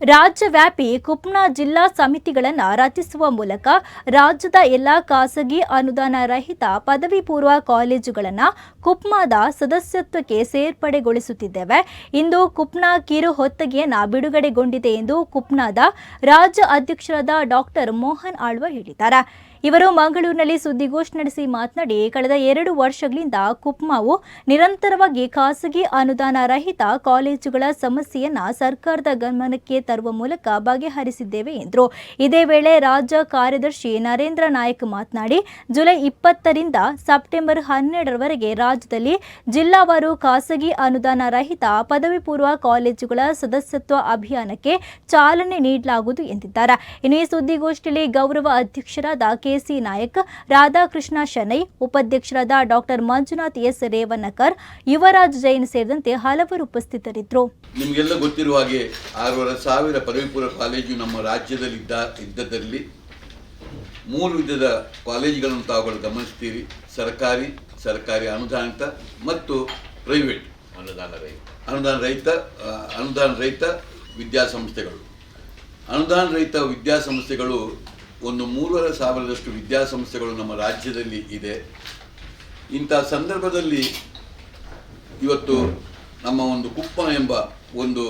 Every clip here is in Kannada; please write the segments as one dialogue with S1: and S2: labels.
S1: ರಾಜ್ಯವ್ಯಾಪಿ ಕುಪ್ನ ಜಿಲ್ಲಾ ಸಮಿತಿಗಳನ್ನು ರಚಿಸುವ ಮೂಲಕ ರಾಜ್ಯದ ಎಲ್ಲ ಖಾಸಗಿ ಅನುದಾನ ರಹಿತ ಪದವಿ ಪೂರ್ವ ಕಾಲೇಜುಗಳನ್ನು ಕುಪ್ಮಾದ ಸದಸ್ಯತ್ವಕ್ಕೆ ಸೇರ್ಪಡೆಗೊಳಿಸುತ್ತಿದ್ದೇವೆ. ಇಂದು ಕುಪ್ನ ಕಿರು ಹೊತ್ತಗೆಯನ್ನು ಬಿಡುಗಡೆಗೊಂಡಿದೆ ಎಂದು ಕುಪ್ನಾದ ರಾಜ್ಯ ಅಧ್ಯಕ್ಷರಾದ ಡಾಕ್ಟರ್ ಮೋಹನ್ ಆಳ್ವ ಹೇಳಿದ್ದಾರೆ. ಇವರು ಮಂಗಳೂರಿನಲ್ಲಿ ಸುದ್ದಿಗೋಷ್ಠಿ ನಡೆಸಿ ಮಾತನಾಡಿ, ಕಳೆದ ಎರಡು ವರ್ಷಗಳಿಂದ ಕುಪ್ಮಾವು ನಿರಂತರವಾಗಿ ಖಾಸಗಿ ಅನುದಾನ ರಹಿತ ಕಾಲೇಜುಗಳ ಸಮಸ್ಯೆಯನ್ನ ಸರ್ಕಾರದ ಗಮನಕ್ಕೆ ತರುವ ಮೂಲಕ ಬಗೆಹರಿಸಿದ್ದೇವೆ ಎಂದರು. ಇದೇ ವೇಳೆ ರಾಜ್ಯ ಕಾರ್ಯದರ್ಶಿ ನರೇಂದ್ರ ನಾಯಕ್ ಮಾತನಾಡಿ, ಜುಲೈ ಇಪ್ಪತ್ತರಿಂದ ಸೆಪ್ಟೆಂಬರ್ ಹನ್ನೆರಡರವರೆಗೆ ರಾಜ್ಯದಲ್ಲಿ ಜಿಲ್ಲಾವಾರು ಖಾಸಗಿ ಅನುದಾನ ರಹಿತ ಪದವಿ ಪೂರ್ವ ಕಾಲೇಜುಗಳ ಸದಸ್ಯತ್ವ ಅಭಿಯಾನಕ್ಕೆ ಚಾಲನೆ ನೀಡಲಾಗುವುದು ಎಂದಿದ್ದಾರೆ. ಇನ್ನು ಈ ಸುದ್ದಿಗೋಷ್ಠಿಯಲ್ಲಿ ಗೌರವ ಅಧ್ಯಕ್ಷರಾದ ಕೆಸಿ ನಾಯಕ್ ರಾಧಾಕೃಷ್ಣ ಶನೈ ಉಪಾಧ್ಯಕ್ಷರಾದ ಡಾಕ್ಟರ್ ಮಂಜುನಾಥ್ ಎಸ್ ರೇವನಕರ್ ಯುವರಾಜ್ ಜೈನ್ ಸೇರಿದಂತೆ ಹಲವರು ಉಪಸ್ಥಿತರಿದ್ದರು.
S2: ನಿಮಗೆಲ್ಲ ಗೊತ್ತಿರುವ ಹಾಗೆ ಆರೂವರೆ ಸಾವಿರ ಪದವಿ ಪೂರ್ವ ಕಾಲೇಜು ನಮ್ಮ ರಾಜ್ಯದಲ್ಲಿದ್ದ ಇದ್ದದಲ್ಲಿ ಮೂರು ವಿಧದ ಕಾಲೇಜುಗಳನ್ನು ತಾವುಗಳು ಗಮನಿಸ್ತೀರಿ. ಸರ್ಕಾರಿ ಸರ್ಕಾರಿ ಅನುದಾನಿತ ಮತ್ತು ಪ್ರೈವೇಟ್.
S3: ಅನುದಾನ ರಹಿತ.
S2: ಅನುದಾನ ರಹಿತ ಅನುದಾನ ರಹಿತ ವಿದ್ಯಾಸಂಸ್ಥೆಗಳು. ಅನುದಾನ ರಹಿತ ವಿದ್ಯಾಸಂಸ್ಥೆಗಳು ಒಂದು ಮೂರುವರೆ ಸಾವಿರದಷ್ಟು ವಿದ್ಯಾಸಂಸ್ಥೆಗಳು ನಮ್ಮ ರಾಜ್ಯದಲ್ಲಿ ಇದೆ. ಇಂಥ ಸಂದರ್ಭದಲ್ಲಿ ಇವತ್ತು ನಮ್ಮ ಒಂದು ಕುಪ್ಪ ಎಂಬ ಒಂದು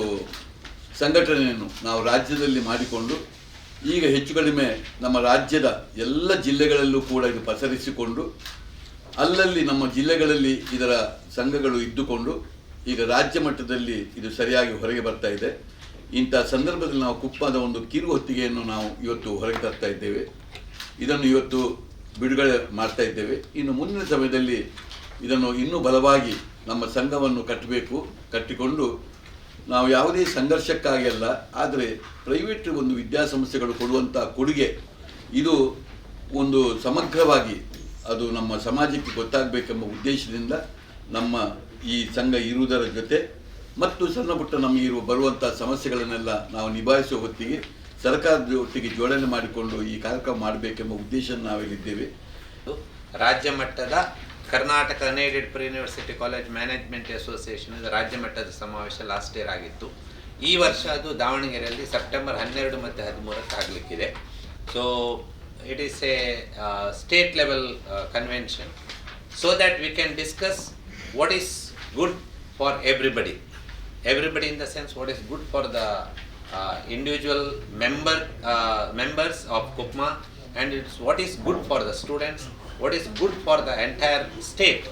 S2: ಸಂಘಟನೆಯನ್ನು ನಾವು ರಾಜ್ಯದಲ್ಲಿ ಮಾಡಿಕೊಂಡು, ಈಗ ಹೆಚ್ಚು ಕಡಿಮೆ ನಮ್ಮ ರಾಜ್ಯದ ಎಲ್ಲ ಜಿಲ್ಲೆಗಳಲ್ಲೂ ಕೂಡ ಇದು ಪಸರಿಸಿಕೊಂಡು, ಅಲ್ಲಲ್ಲಿ ನಮ್ಮ ಜಿಲ್ಲೆಗಳಲ್ಲಿ ಇದರ ಸಂಘಗಳು ಇದ್ದುಕೊಂಡು, ಈಗ ರಾಜ್ಯ ಮಟ್ಟದಲ್ಲಿ ಇದು ಸರಿಯಾಗಿ ಹೊರಗೆ ಬರ್ತಾ ಇದೆ. ಇಂಥ ಸಂದರ್ಭದಲ್ಲಿ ನಾವು ಕುಪ್ಪದ ಒಂದು ಕಿರು ಹೊತ್ತಿಗೆಯನ್ನು ನಾವು ಇವತ್ತು ಹೊರಗೆ ತರ್ತಾ ಇದ್ದೇವೆ. ಇದನ್ನು ಇವತ್ತು ಬಿಡುಗಡೆ ಮಾಡ್ತಾ ಇದ್ದೇವೆ. ಇನ್ನು ಮುಂದಿನ ಸಮಯದಲ್ಲಿ ಇದನ್ನು ಇನ್ನೂ ಬಲವಾಗಿ ನಮ್ಮ ಸಂಘವನ್ನು ಕಟ್ಟಬೇಕು, ಕಟ್ಟಿಕೊಂಡು ನಾವು ಯಾವುದೇ ಸಂಘರ್ಷಕ್ಕಾಗಿ ಅಲ್ಲ, ಆದರೆ ಪ್ರೈವೇಟ್ ಒಂದು ವಿದ್ಯಾಸಂಸ್ಥೆಗಳು ಕೊಡುವಂಥ ಕೊಡುಗೆ, ಇದು ಒಂದು ಸಮಗ್ರವಾಗಿ ಅದು ನಮ್ಮ ಸಮಾಜಕ್ಕೆ ಗೊತ್ತಾಗಬೇಕೆಂಬ ಉದ್ದೇಶದಿಂದ ನಮ್ಮ ಈ ಸಂಘ ಇರುವುದರ ಜೊತೆ ಮತ್ತು ಸಣ್ಣ ಪುಟ್ಟ ನಮಗೆ ಇರುವ ಬರುವಂಥ ಸಮಸ್ಯೆಗಳನ್ನೆಲ್ಲ ನಾವು ನಿಭಾಯಿಸುವ ಹೊತ್ತಿಗೆ ಸರ್ಕಾರದ ಒಟ್ಟಿಗೆ ಜೋಡಣೆ ಮಾಡಿಕೊಂಡು ಈ ಕಾರ್ಯಕ್ರಮ ಮಾಡಬೇಕೆಂಬ ಉದ್ದೇಶ
S3: ಇದ್ದೇವೆ ರಾಜ್ಯ ಮಟ್ಟದ Karnataka unaided pre university college management association ರಾಜ್ಯ ಮಟ್ಟದ ಸಮಾವೇಶ ಲಾಸ್ಟ್ ಇಯರ್ ಆಗಿತ್ತು. ಈ ವರ್ಷ ಅದು ದಾವಣಗೆರೆಯಲ್ಲಿ ಸೆಪ್ಟೆಂಬರ್ ಹನ್ನೆರಡು ಮತ್ತು ಹದಿಮೂರಕ್ಕೆ ಆಗಲಿಕ್ಕಿದೆ. So it is a state level convention so that we can discuss what is good for everybody everybody in the sense what is good for the uh, individual member uh, members of Kupma and it's what is good for the students what is good for the entire state